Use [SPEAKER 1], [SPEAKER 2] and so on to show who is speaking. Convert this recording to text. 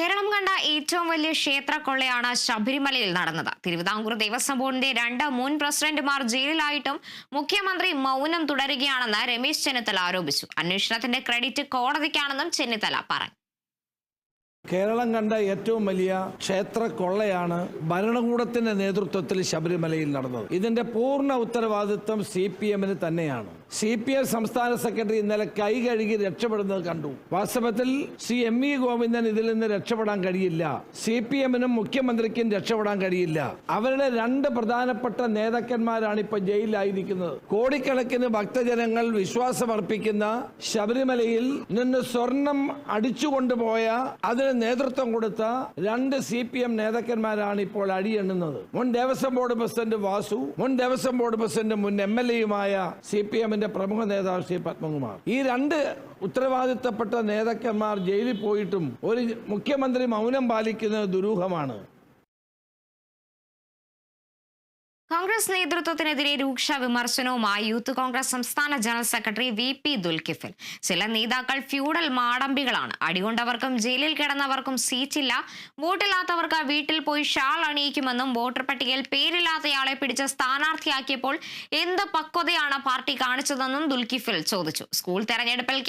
[SPEAKER 1] കേരളം കണ്ട ഏറ്റവും വലിയ ക്ഷേത്ര കൊള്ളയാണ് ശബരിമലയിൽ നടന്നത്. തിരുവിതാംകൂർ ദേവസ്വം ബോർഡിന്റെ രണ്ട് മുൻ പ്രസിഡന്റുമാർ ജയിലിലായിട്ടും മുഖ്യമന്ത്രി മൗനം തുടരുകയാണെന്ന് രമേശ് ചെന്നിത്തല ആരോപിച്ചു. അന്വേഷണത്തിന്റെ ക്രെഡിറ്റ് കോടതിക്കാണെന്നും ചെന്നിത്തല പറഞ്ഞു.
[SPEAKER 2] കേരളം കണ്ട ഏറ്റവും വലിയ ക്ഷേത്ര കൊള്ളയാണ് ഭരണകൂടത്തിന്റെ നേതൃത്വത്തിൽ ശബരിമലയിൽ നടന്നത്. ഇതിന്റെ പൂർണ ഉത്തരവാദിത്വം സി തന്നെയാണ്. സി പി എം സംസ്ഥാന സെക്രട്ടറി ഇന്നലെ കൈ കഴുകി രക്ഷപ്പെടുന്നത് കണ്ടു. വാസ്തവത്തിൽ സി എം ഇ ഗോവിന്ദൻ ഇതിൽ നിന്ന് രക്ഷപ്പെടാൻ കഴിയില്ല. സി പി എമ്മിനും മുഖ്യമന്ത്രിക്കും രക്ഷപ്പെടാൻ കഴിയില്ല. അവരുടെ രണ്ട് പ്രധാനപ്പെട്ട നേതാക്കന്മാരാണ് ഇപ്പൊ ജയിലിലായിരിക്കുന്നത്. കോടിക്കണക്കിന് ഭക്തജനങ്ങൾ വിശ്വാസമർപ്പിക്കുന്ന ശബരിമലയിൽ നിന്ന് സ്വർണം അടിച്ചുകൊണ്ടുപോയ അതിന് നേതൃത്വം കൊടുത്ത രണ്ട് സി പി എം നേതാക്കന്മാരാണ് ഇപ്പോൾ അടിയെണ്ണുന്നത്. മുൻ ദേവസ്വം ബോർഡ് പ്രസിഡന്റ് വാസു മുൻ ദേവസ്വം ബോർഡ് പ്രസിഡന്റ് മുൻ എം എൽ എയുമായ സി പി എമ്മിന്റെ പ്രമുഖ നേതാവ് ശ്രീ പത്മകുമാർ. ഈ രണ്ട് ഉത്തരവാദിത്തപ്പെട്ട നേതാക്കന്മാർ ജയിലിൽ പോയിട്ടും ഒരു മുഖ്യമന്ത്രി മൗനം പാലിക്കുന്നത് ദുരൂഹമാണ്.
[SPEAKER 1] കോൺഗ്രസ് നേതൃത്വത്തിനെതിരെ രൂക്ഷ വിമർശനവുമായി യൂത്ത് കോൺഗ്രസ് സംസ്ഥാന general secretary V P Dulkifil ചില നേതാക്കൾ ഫ്യൂഡൽ മാടമ്പികളാണ്. അടികൊണ്ടവർക്കും ജയിലിൽ കിടന്നവർക്കും സീറ്റില്ല. വോട്ടില്ലാത്തവർക്ക് വീട്ടിൽ പോയി ഷാൾ അണിയിക്കുമെന്നും വോട്ടർ പട്ടികയിൽ പേരില്ലാത്തയാളെ പിടിച്ച് സ്ഥാനാർത്ഥിയാക്കിയപ്പോൾ എന്ത് പക്വതയാണ് പാർട്ടി കാണിച്ചതെന്നും ദുൽകിഫിൽ ചോദിച്ചു. സ്കൂൾ തെരഞ്ഞെടുപ്പിൽ